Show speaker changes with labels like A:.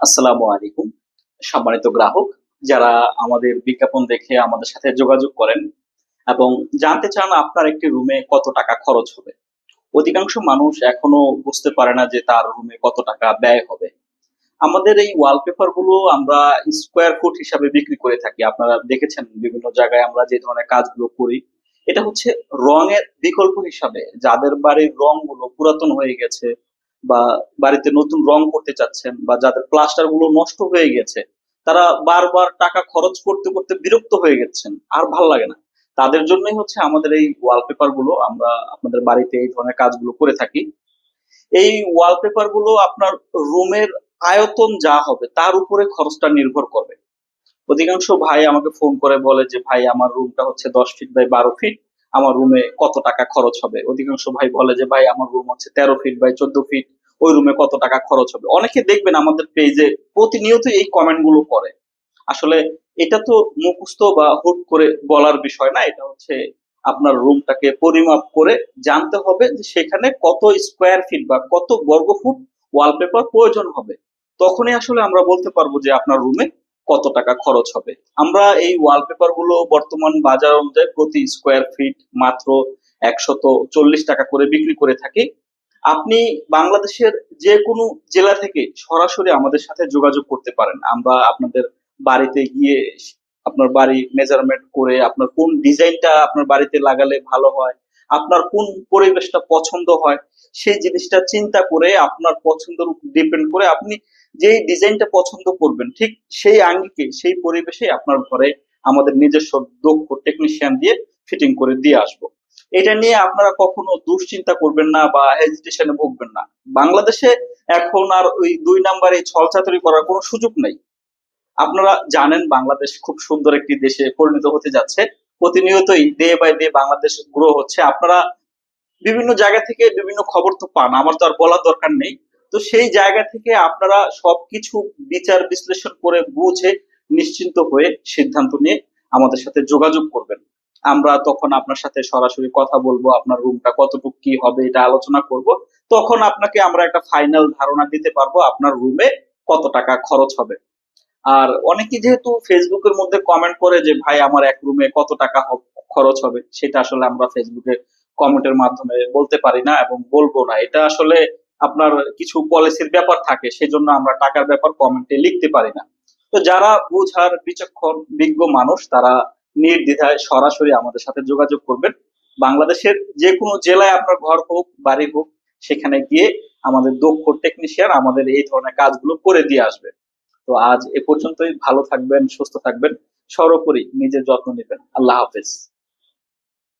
A: আসসালামু আলাইকুম। সম্মানিত গ্রাহক, যারা আমাদের বিজ্ঞাপন দেখে আমাদের সাথে যোগাযোগ করেন এবং জানতে চান আপনার একটি রুমে কত টাকা খরচ হবে। অধিকাংশ মানুষ এখনও বুঝতে পারে না যে তার রুমে কত টাকা ব্যয় হবে। আমাদের এই ওয়ালপেপারগুলো আমরা স্কোয়ার ফুট হিসাবে বিক্রি করে থাকি। আপনারা দেখেছেন বিভিন্ন জায়গায় আমরা যে ধরনের কাজগুলো করি, এটা হচ্ছে রঙের বিকল্প হিসাবে। যাদের বাড়ির রংগুলো পুরাতন হয়ে গেছে বা বাড়িতে নতুন রং করতে চাচ্ছেন বা যাদের প্লাস্টারগুলো নষ্ট হয়ে গেছে, তারা বারবার টাকা খরচ করতে করতে বিরক্ত হয়ে গেছেন। আর ভালো লাগে না। তাদের জন্যই হচ্ছে আমাদের এই ওয়ালপেপারগুলো, আমরা আপনাদের বাড়িতে এই ধরনের কাজগুলো করে থাকি। এই ওয়ালপেপারগুলো আপনার রুমের আয়তন যা হবে, তার উপরে খরচটা নির্ভর করবে। অধিকাংশ ভাই আমাকে ফোন করে বলে যে, ভাই, আমার রুমটা হচ্ছে দশ ফিট বাই বারো ফিট আমার রুমে কত টাকা খরচ হবে? অধিকাংশ ভাই বলে যে, ভাই, আমার রুম হচ্ছে তেরো ফিট বাই চোদ্দ ফিট ওই রুমে কত টাকা খরচ হবে? অনেকে দেখবেন আমাদের পেজে প্রতিনিয়ত এই কমেন্টগুলো করে। আসলে এটা তো মুখস্থ বা হুট করে বলার বিষয় না, এটা হচ্ছে আপনার রুমটাকে পরিমাপ করে জানতে হবে যে সেখানে কত স্কোয়ার ফিট বা কত বর্গ ফুট ওয়ালপেপার প্রয়োজন হবে। তখনই আসলে আমরা বলতে পারব যে আপনার রুমে কত টাকা খরচ হবে। আমরা এই ওয়ালপেপারগুলো বর্তমান বাজার অনুযায়ী প্রতি স্কোয়ার ফিট মাত্র একশত চল্লিশ টাকা করে বিক্রি করে থাকি। আপনি বাংলাদেশের যে কোনো জেলা থেকে সরাসরি আমাদের সাথে যোগাযোগ করতে পারেন। আমরা আপনাদের বাড়িতে গিয়ে আপনার বাড়ি মেজারমেন্ট করে আপনার কোন ডিজাইনটা আপনার বাড়িতে লাগালে ভালো হয়, আপনার কোন পরিবেশটা পছন্দ হয়, সেই জিনিসটা চিন্তা করে আপনার পছন্দের ডিপেন্ড করে আপনি যেই ডিজাইনটা পছন্দ করবেন, ঠিক সেই আঙ্গিকে, সেই পরিবেশে আপনার ঘরে আমাদের নিজস্ব দক্ষ টেকনিশিয়ান দিয়ে ফিটিং করে দিয়ে আসব। এটা নিয়ে আপনারা কখনো দুশ্চিন্তা করবেন না বা হেজিটেশনে ভুগবেন না। বাংলাদেশে এখন আর ওই দুই নাম্বারে ছলচাতুরি করার কোনো সুযোগ নেই। আপনারা জানেন বাংলাদেশ খুব সুন্দর একটি দেশে পরিণত হতে যাচ্ছে। প্রতিনিয়তই day by day Bangladesh grow হচ্ছে। আপনারা বিভিন্ন জায়গা থেকে বিভিন্ন খবর তো পান, আমার তো আর বলার দরকার নেই। তো সেই জায়গা থেকে আপনারা সবকিছু বিচার বিশ্লেষণ করে বুঝে নিশ্চিন্ত হয়ে সিদ্ধান্ত নিয়ে আমাদের সাথে যোগাযোগ করবেন। আমরা তখন আপনার সাথে সরাসরি কথা বলব, আপনার রুমটা কতটুকু কি হবে এটা আলোচনা করব। তখন আপনাকে আমরা একটা ফাইনাল ধারণা দিতে পারব আপনার রুমে কত টাকা খরচ হবে। আর অনেকে যেহেতু ফেসবুকের মধ্যে কমেন্ট করে যে, ভাই, আমার এক রুমে কত টাকা খরচ হবে, সেটা আসলে আমরা ফেসবুকে কমেন্টের মাধ্যমে বলতে পারি না এবং বলব না। এটা আসলে আপনার কিছু পলিসির ব্যাপার থাকে, সেজন্য আমরা টাকার ব্যাপার কমেন্টে লিখতে পারি না। তো যারা বুঝার, বিচক্ষণ, বিজ্ঞ মানুষ, তারা নির্দ্বিধায় সরাসরি আমাদের সাথে যোগাযোগ করবেন। বাংলাদেশের যে কোনো জেলায় আপনার ঘর হোক, বাড়ি হোক, সেখানে গিয়ে আমাদের দক্ষ টেকনিশিয়ান আমাদের এই ধরনের কাজগুলো করে দিয়ে আসবে। তো আজ এ পর্যন্তই, ভালো থাকবেন, সুস্থ থাকবেন, সর্বোপরি নিজের যত্ন নেবেন। আল্লাহ হাফেজ।